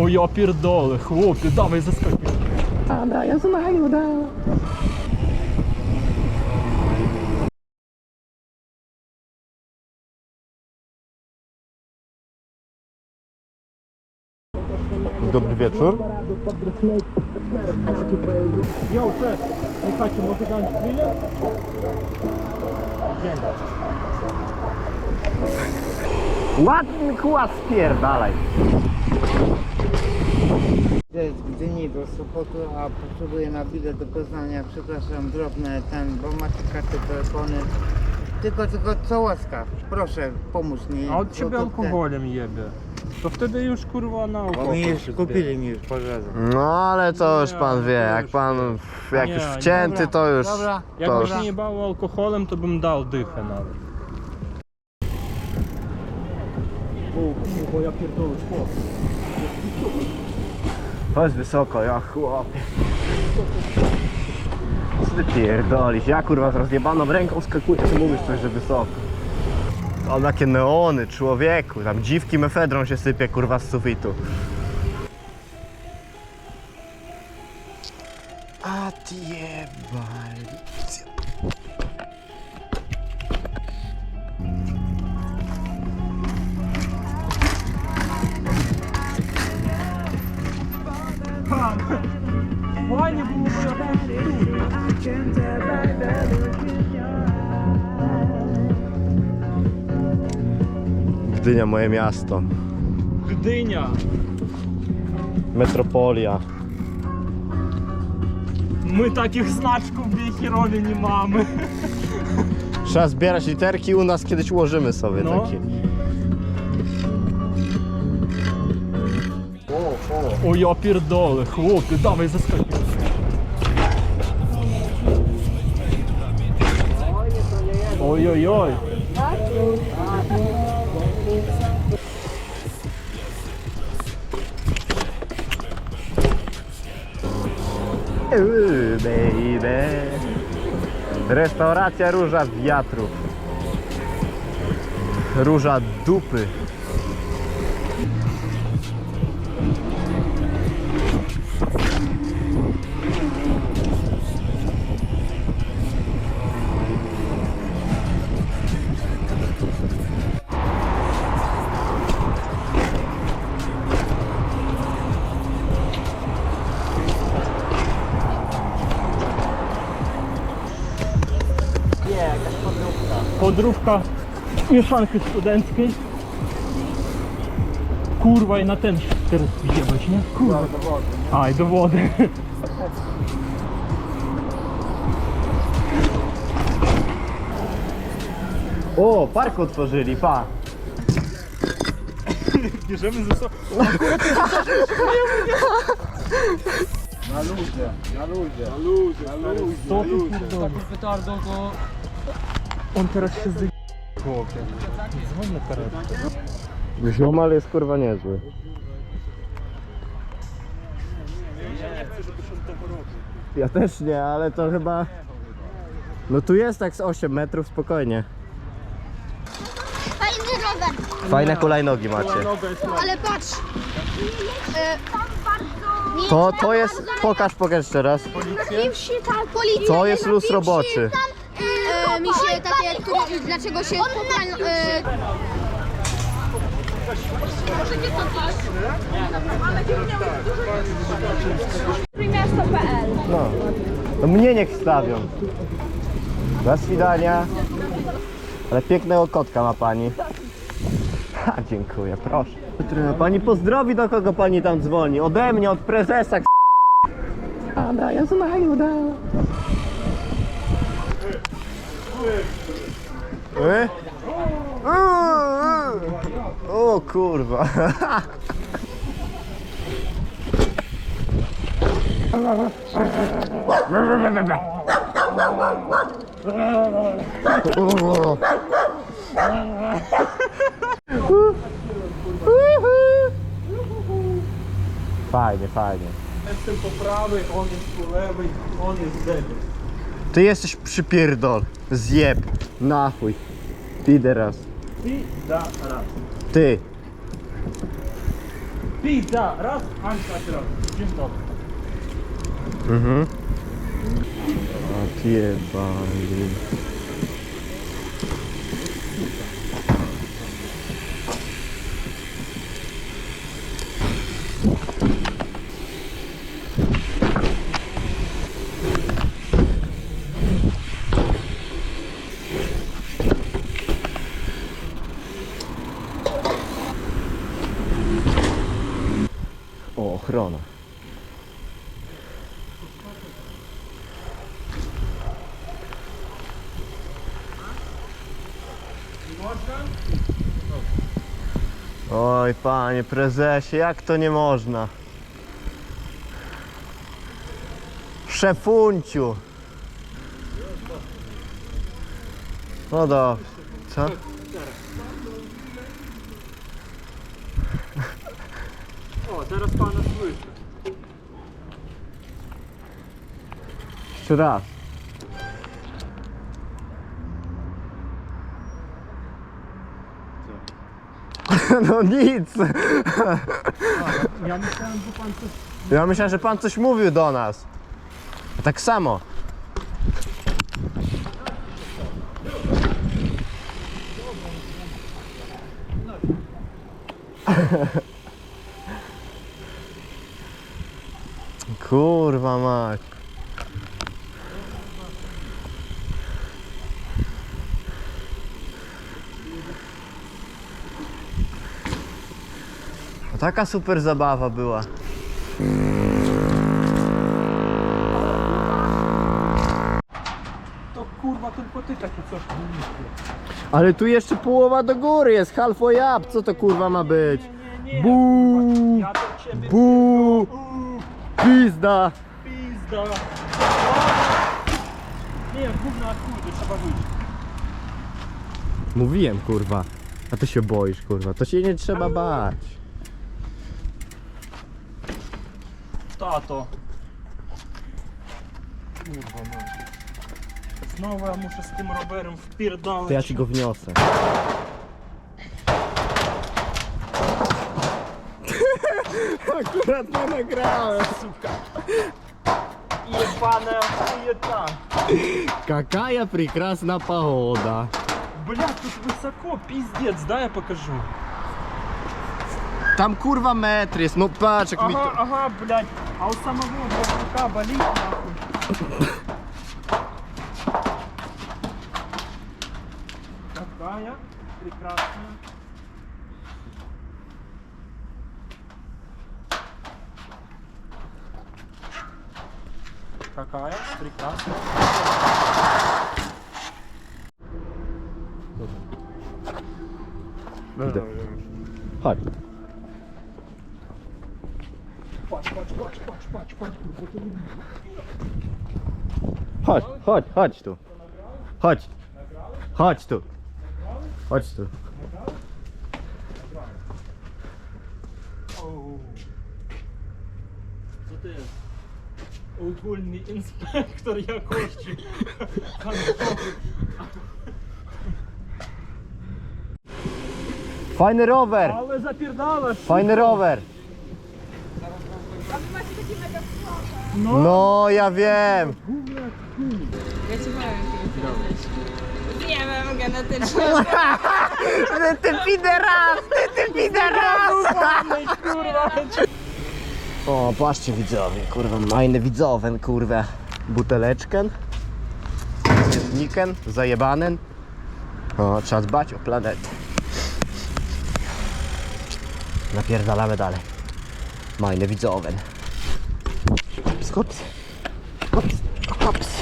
O ja pierdolę, chłopie, dawaj zaskakuj. Dobra, ja znаю, da. Dobry wieczór. Jo, cześć. Słuchajcie, mogę dać chwilę? Ładny kłas spierdalaj. Z Gdyni do Sopotu, a potrzebuję na bilet do Poznania, przepraszam, drobne ten, bo macie karty, telefony. Tylko, tylko co łaskaw, proszę, pomóż mi. A od ciebie alkoholem jebie. To wtedy już kurwa na alkohol mi już się kupili mi już po. No ale to już pan wie, jak już pan jak Nie, już nie. wcięty to już. Dobra, to już. się nie bało alkoholem, to bym dał dychę nawet. O, bo ja pierdolę, chłop. Chodź wysoko, ja chłopie. Co ty pierdolisz? Ja kurwa z rozjebaną ręką skakuję, ty mówisz coś, że wysoko. O, takie neony, człowieku, tam dziwki mefedrą się sypie kurwa z sufitu. A ty jebali. Gdynia moje miasto. Gdynia. Metropolia. My takich znaczków w Biechierowie nie mamy. Trzeba zbierać literki, u nas kiedyś ułożymy sobie No. taki. O ja pierdolę, chłopie, dawaj zaskakuj. Oj, oj, oj. Uuu, baby. Restauracja Róża Wiatrów. Róża Dupy. Podróbka mieszanki studenckiej. Kurwa i na ten teraz wjebać, nie? Kurwa. A, i do wody. O, park otworzyli, pa. Bierzemy ze sobą. Na ludzie, na ludzie. Na luzie, na luzie. To ty Taką petardą to... On teraz się zdy... Chłopie. Na karetkę. Ziomal jest kurwa niezły. Ja też nie, ale to chyba... No tu jest tak z 8 metrów spokojnie. Fajny rower, Fajne hulajnogi macie. Ale patrz. E, To, to jest... Pokaż, pokaż jeszcze raz. Policja. To jest luz roboczy. Mi się takie, które, dlaczego się poprań, e, No. To mnie niech stawią. Do swidania. Ale pięknego kotka ma pani. Ha, dziękuję, proszę. Pani pozdrowi do kogo pani tam dzwoni. Ode mnie, od prezesa. Dobra, ja znaju, da. E? O kurwa. Fajnie, fajnie. Jestem po prawej, on jest po lewej, on jest debil. Ty jesteś przypierdol. Zjeb. Na chuj. Ty teraz. I da raz. Ty. Pizza! Raz, Anka raz. Dzień dobry. Mhm. Odjebali. O, Oj, panie prezesie, jak to nie można? Szefunciu. No dobrze. Co? O, teraz pana słyszę. Jeszcze raz. No nic. Ja myślałem, że pan coś... Ja myślałem, że pan coś mówił do nas. Tak samo. Kurwa mać. Taka super zabawa była. To kurwa tylko ty takie coś Ale tu jeszcze połowa do góry jest, halfway up, co to kurwa ma być? Nie, nie, Buu! Ja do ciebie... Buu! Uuu, Pizda! pizda. Nie, gówno na chuj, to trzeba wyjść. Mówiłem kurwa. A ty się boisz kurwa, to się nie trzeba bać. тато. Курва. Знову я мушу з тим робером впірдали. Ja ci go wniosę. Akurat to nagrałem. Єбана хуєта. Какая прекрасная погода. Бля, тут высоко, пиздец, да я покажу. Там курва metr ну пачек. Ага, to... ага, блядь, А у самого блядь, рука болит, нахуй. Какая прекрасная. Какая прекрасная. Idę. Chodź. Patrz, patrz, patrz, patrz, kurwa, to nie Chodź, chodź, chodź tu. Chodź. Chodź tu. Chodź tu. Co to jest? Ogólny inspektor jakości handlowy. Fajny rower. Ale zapierdalasz! Fajny rower. No, No, ja wiem. Nie wiem, genetycznie. Ty pideras, ty pideras. kurwa! O, patrzcie widzowie, kurwa, majny widzowen, kurwa. Buteleczkę. Niken, zajebanen. O, trzeba dbać o planetę. Napierdalamy dalej. Majny widzowen. Kops, Kops, Kops.